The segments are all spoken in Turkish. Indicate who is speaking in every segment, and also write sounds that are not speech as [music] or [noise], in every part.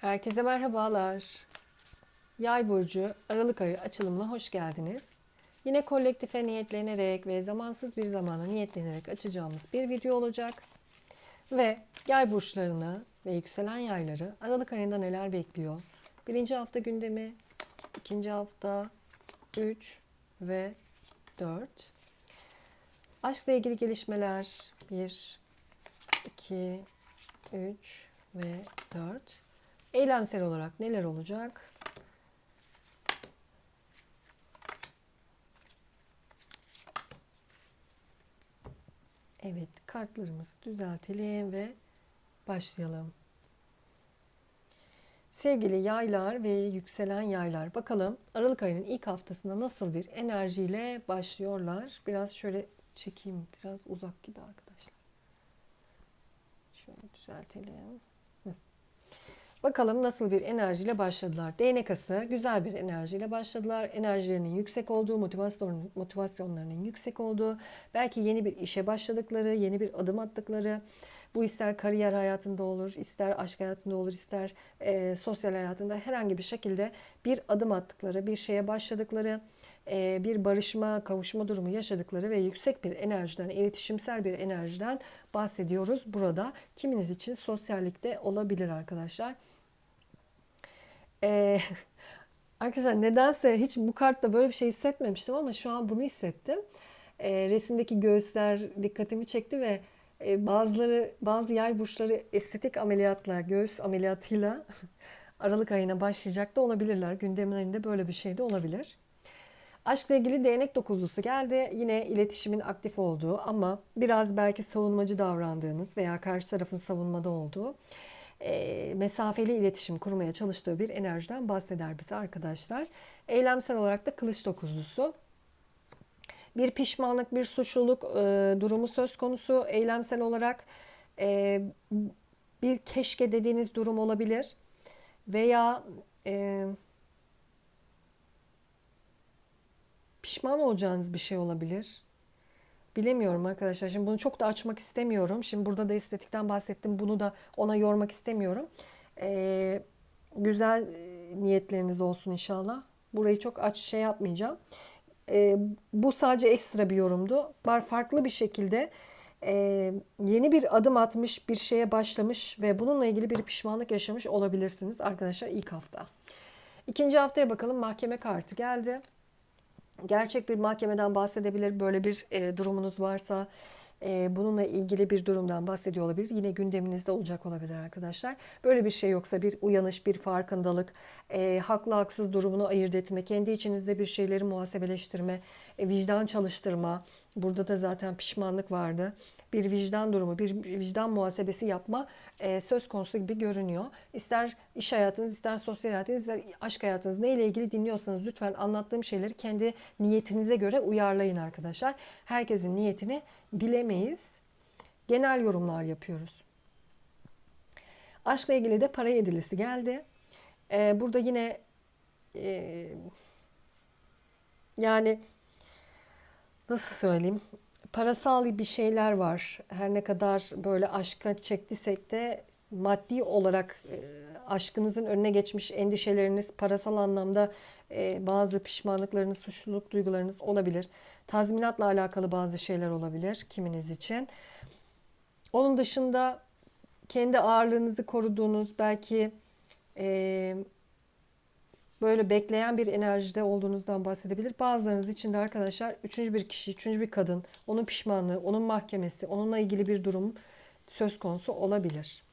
Speaker 1: Herkese merhabalar. Yay burcu Aralık ayı açılımına hoş geldiniz. Yine kolektife niyetlenerek ve zamansız bir zamana niyetlenerek açacağımız bir video olacak. Ve yay burçlarını ve yükselen yayları Aralık ayında neler bekliyor? Birinci hafta gündemi, ikinci hafta, 3 ve 4. Aşkla ilgili gelişmeler 1, 2, 3 ve 4. Eylemsel olarak neler olacak? Evet, kartlarımızı düzeltelim ve başlayalım. Sevgili yaylar ve yükselen yaylar, bakalım Aralık ayının ilk haftasında nasıl bir enerjiyle başlıyorlar? Biraz şöyle çekeyim, biraz uzak gibi arkadaşlar. Şöyle düzeltelim. Bakalım nasıl bir enerjiyle başladılar. Değnek ası güzel bir enerjiyle başladılar. Enerjilerinin yüksek olduğu, motivasyon, motivasyonlarının yüksek olduğu, belki yeni bir işe başladıkları, yeni bir adım attıkları, bu ister kariyer hayatında olur, ister aşk hayatında olur, ister e, sosyal hayatında herhangi bir şekilde bir adım attıkları, bir şeye başladıkları, e, bir barışma, kavuşma durumu yaşadıkları ve yüksek bir enerjiden, iletişimsel bir enerjiden bahsediyoruz burada. Kiminiz için sosyallikte olabilir arkadaşlar. Ee, [laughs] arkadaşlar nedense hiç bu kartta böyle bir şey hissetmemiştim ama şu an bunu hissettim. Ee, resimdeki göğüsler dikkatimi çekti ve e, bazıları bazı yay burçları estetik ameliyatla, göğüs ameliyatıyla [laughs] Aralık ayına başlayacak da olabilirler. Gündemin böyle bir şey de olabilir. Aşkla ilgili değnek dokuzlusu geldi. Yine iletişimin aktif olduğu ama biraz belki savunmacı davrandığınız veya karşı tarafın savunmada olduğu e, mesafeli iletişim kurmaya çalıştığı bir enerjiden bahseder bize arkadaşlar. Eylemsel olarak da kılıç dokuzlusu. Bir pişmanlık, bir suçluluk e, durumu söz konusu. Eylemsel olarak e, bir keşke dediğiniz durum olabilir. Veya e, pişman olacağınız bir şey olabilir. Bilemiyorum arkadaşlar. Şimdi bunu çok da açmak istemiyorum. Şimdi burada da estetikten bahsettim. Bunu da ona yormak istemiyorum. Ee, güzel niyetleriniz olsun inşallah. Burayı çok aç şey yapmayacağım. Ee, bu sadece ekstra bir yorumdu. Var farklı bir şekilde e, yeni bir adım atmış, bir şeye başlamış ve bununla ilgili bir pişmanlık yaşamış olabilirsiniz arkadaşlar ilk hafta. İkinci haftaya bakalım. Mahkeme kartı geldi gerçek bir mahkemeden bahsedebilir. Böyle bir e, durumunuz varsa e, bununla ilgili bir durumdan bahsediyor olabilir. Yine gündeminizde olacak olabilir arkadaşlar. Böyle bir şey yoksa bir uyanış, bir farkındalık, e, haklı haksız durumunu ayırt etme, kendi içinizde bir şeyleri muhasebeleştirme, e, vicdan çalıştırma. Burada da zaten pişmanlık vardı bir vicdan durumu, bir vicdan muhasebesi yapma e, söz konusu gibi görünüyor. İster iş hayatınız, ister sosyal hayatınız, ister aşk hayatınız neyle ilgili dinliyorsanız lütfen anlattığım şeyleri kendi niyetinize göre uyarlayın arkadaşlar. Herkesin niyetini bilemeyiz. Genel yorumlar yapıyoruz. Aşkla ilgili de para yedilisi geldi. Ee, burada yine e, yani nasıl söyleyeyim parasal bir şeyler var. Her ne kadar böyle aşka çektiysek de maddi olarak e, aşkınızın önüne geçmiş endişeleriniz, parasal anlamda e, bazı pişmanlıklarınız, suçluluk duygularınız olabilir. Tazminatla alakalı bazı şeyler olabilir kiminiz için. Onun dışında kendi ağırlığınızı koruduğunuz belki e, böyle bekleyen bir enerjide olduğunuzdan bahsedebilir. Bazılarınız için de arkadaşlar üçüncü bir kişi, üçüncü bir kadın, onun pişmanlığı, onun mahkemesi, onunla ilgili bir durum söz konusu olabilir.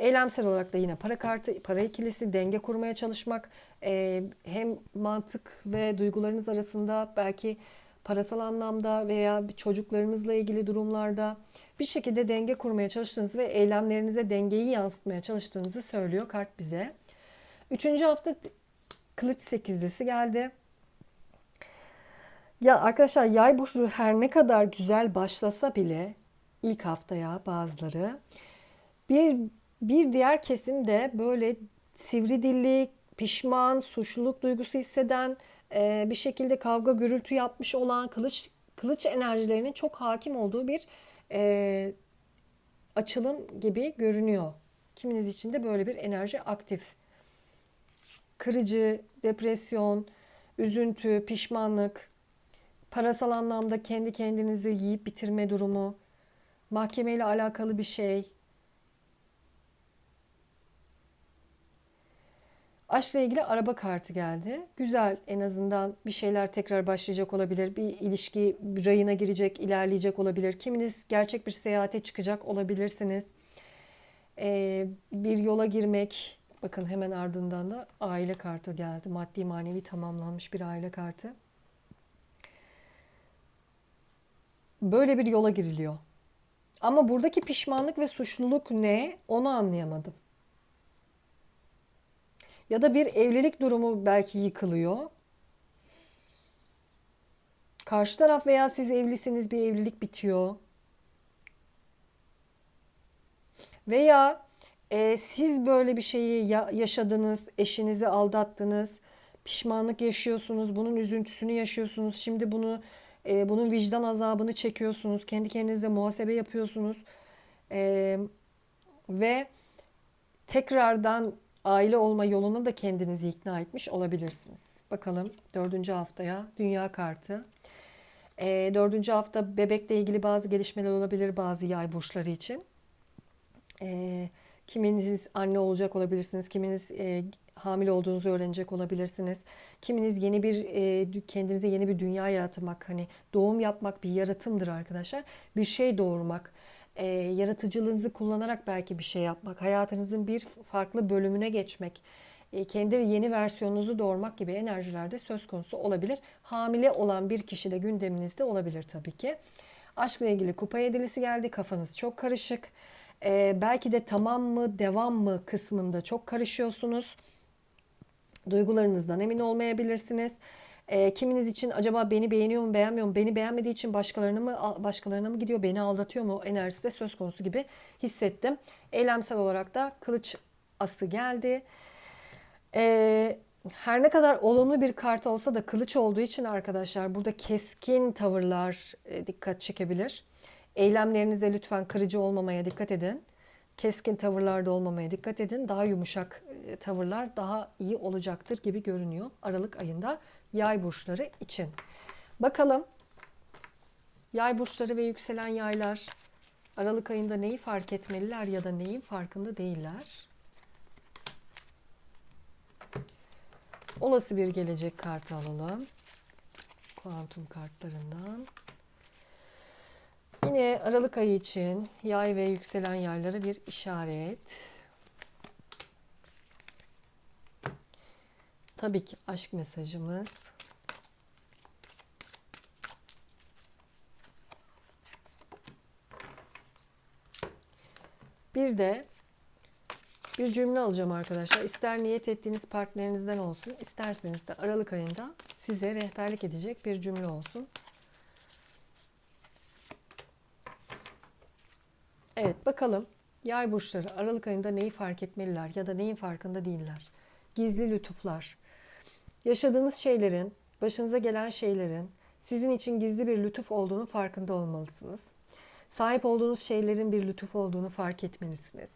Speaker 1: Eylemsel olarak da yine para kartı, para ikilisi, denge kurmaya çalışmak, e, hem mantık ve duygularınız arasında belki parasal anlamda veya çocuklarınızla ilgili durumlarda bir şekilde denge kurmaya çalıştığınızı ve eylemlerinize dengeyi yansıtmaya çalıştığınızı söylüyor kart bize. Üçüncü hafta kılıç sekizlisi geldi. Ya arkadaşlar yay burcu her ne kadar güzel başlasa bile ilk haftaya bazıları bir bir diğer kesim de böyle sivri dilli, pişman, suçluluk duygusu hisseden, e, bir şekilde kavga gürültü yapmış olan kılıç kılıç enerjilerinin çok hakim olduğu bir e, açılım gibi görünüyor. Kiminiz için de böyle bir enerji aktif kırıcı, depresyon, üzüntü, pişmanlık, parasal anlamda kendi kendinizi yiyip bitirme durumu, mahkemeyle alakalı bir şey, Aşkla ilgili araba kartı geldi. Güzel en azından bir şeyler tekrar başlayacak olabilir. Bir ilişki rayına girecek, ilerleyecek olabilir. Kiminiz gerçek bir seyahate çıkacak olabilirsiniz. Ee, bir yola girmek. Bakın hemen ardından da aile kartı geldi. Maddi manevi tamamlanmış bir aile kartı. Böyle bir yola giriliyor. Ama buradaki pişmanlık ve suçluluk ne? Onu anlayamadım. Ya da bir evlilik durumu belki yıkılıyor. Karşı taraf veya siz evlisiniz bir evlilik bitiyor. Veya e, siz böyle bir şeyi ya, yaşadınız, eşinizi aldattınız, pişmanlık yaşıyorsunuz, bunun üzüntüsünü yaşıyorsunuz. Şimdi bunu e, bunun vicdan azabını çekiyorsunuz, kendi kendinize muhasebe yapıyorsunuz e, ve tekrardan aile olma yoluna da kendinizi ikna etmiş olabilirsiniz. Bakalım dördüncü haftaya dünya kartı. E, dördüncü hafta bebekle ilgili bazı gelişmeler olabilir bazı yay burçları için. E, kiminiz anne olacak olabilirsiniz, kiminiz e, hamile olduğunuzu öğrenecek olabilirsiniz. Kiminiz yeni bir e, kendinize yeni bir dünya yaratmak, hani doğum yapmak bir yaratımdır arkadaşlar. Bir şey doğurmak e, yaratıcılığınızı kullanarak belki bir şey yapmak, hayatınızın bir farklı bölümüne geçmek, e, kendi yeni versiyonunuzu doğurmak gibi enerjilerde söz konusu olabilir. Hamile olan bir kişi de gündeminizde olabilir tabii ki. Aşkla ilgili kupa yedilisi geldi. Kafanız çok karışık. E, belki de tamam mı, devam mı kısmında çok karışıyorsunuz. Duygularınızdan emin olmayabilirsiniz. E, kiminiz için acaba beni beğeniyor mu beğenmiyor mu? Beni beğenmediği için başkalarına mı başkalarına mı gidiyor? Beni aldatıyor mu? Enerjisi de söz konusu gibi hissettim. Eylemsel olarak da kılıç ası geldi. E, her ne kadar olumlu bir kart olsa da kılıç olduğu için arkadaşlar burada keskin tavırlar e, dikkat çekebilir. Eylemlerinize lütfen kırıcı olmamaya dikkat edin. Keskin tavırlarda olmamaya dikkat edin. Daha yumuşak e, tavırlar daha iyi olacaktır gibi görünüyor Aralık ayında yay burçları için. Bakalım yay burçları ve yükselen yaylar Aralık ayında neyi fark etmeliler ya da neyin farkında değiller? Olası bir gelecek kartı alalım. Kuantum kartlarından. Yine Aralık ayı için yay ve yükselen yaylara bir işaret. Tabii ki aşk mesajımız. Bir de bir cümle alacağım arkadaşlar. İster niyet ettiğiniz partnerinizden olsun, isterseniz de Aralık ayında size rehberlik edecek bir cümle olsun. Evet bakalım yay burçları Aralık ayında neyi fark etmeliler ya da neyin farkında değiller. Gizli lütuflar. Yaşadığınız şeylerin, başınıza gelen şeylerin sizin için gizli bir lütuf olduğunu farkında olmalısınız. Sahip olduğunuz şeylerin bir lütuf olduğunu fark etmelisiniz.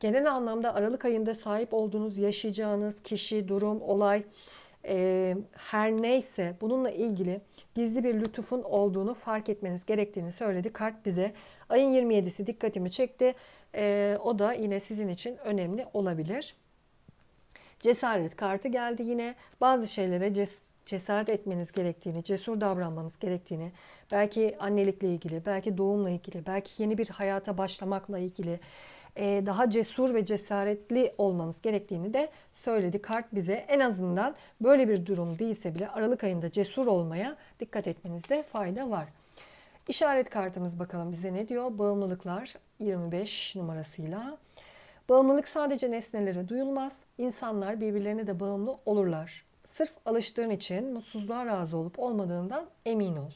Speaker 1: Genel anlamda Aralık ayında sahip olduğunuz, yaşayacağınız kişi, durum, olay e, her neyse bununla ilgili gizli bir lütufun olduğunu fark etmeniz gerektiğini söyledi. Kart bize ayın 27'si dikkatimi çekti. E, o da yine sizin için önemli olabilir. Cesaret kartı geldi yine. Bazı şeylere ces cesaret etmeniz gerektiğini, cesur davranmanız gerektiğini, belki annelikle ilgili, belki doğumla ilgili, belki yeni bir hayata başlamakla ilgili e, daha cesur ve cesaretli olmanız gerektiğini de söyledi kart bize. En azından böyle bir durum değilse bile Aralık ayında cesur olmaya dikkat etmenizde fayda var. İşaret kartımız bakalım bize ne diyor? Bağımlılıklar 25 numarasıyla. Bağımlılık sadece nesnelere duyulmaz. İnsanlar birbirlerine de bağımlı olurlar. Sırf alıştığın için mutsuzluğa razı olup olmadığından emin ol.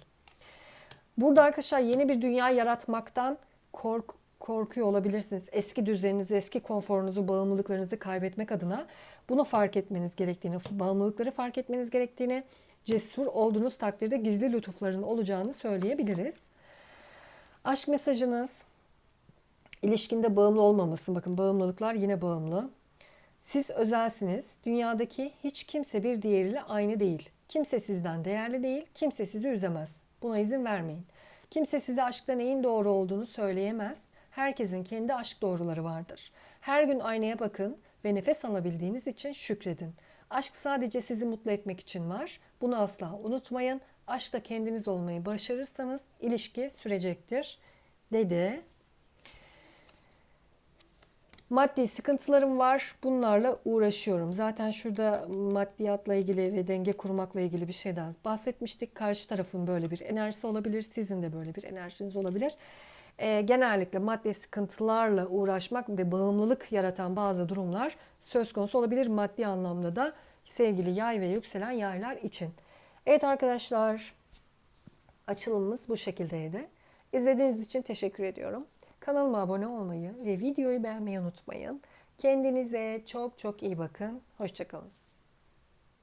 Speaker 1: Burada arkadaşlar yeni bir dünya yaratmaktan kork korkuyor olabilirsiniz. Eski düzeninizi, eski konforunuzu, bağımlılıklarınızı kaybetmek adına bunu fark etmeniz gerektiğini, bağımlılıkları fark etmeniz gerektiğini, cesur olduğunuz takdirde gizli lütufların olacağını söyleyebiliriz. Aşk mesajınız, ilişkinde bağımlı olmaması. Bakın bağımlılıklar yine bağımlı. Siz özelsiniz. Dünyadaki hiç kimse bir diğeriyle aynı değil. Kimse sizden değerli değil. Kimse sizi üzemez. Buna izin vermeyin. Kimse size aşkta neyin doğru olduğunu söyleyemez. Herkesin kendi aşk doğruları vardır. Her gün aynaya bakın ve nefes alabildiğiniz için şükredin. Aşk sadece sizi mutlu etmek için var. Bunu asla unutmayın. Aşkta kendiniz olmayı başarırsanız ilişki sürecektir dedi. Maddi sıkıntılarım var. Bunlarla uğraşıyorum. Zaten şurada maddiyatla ilgili ve denge kurmakla ilgili bir şeyden bahsetmiştik. Karşı tarafın böyle bir enerjisi olabilir. Sizin de böyle bir enerjiniz olabilir. Ee, genellikle maddi sıkıntılarla uğraşmak ve bağımlılık yaratan bazı durumlar söz konusu olabilir. Maddi anlamda da sevgili yay ve yükselen yaylar için. Evet arkadaşlar açılımımız bu şekildeydi. İzlediğiniz için teşekkür ediyorum. Kanalıma abone olmayı ve videoyu beğenmeyi unutmayın. Kendinize çok çok iyi bakın. Hoşçakalın.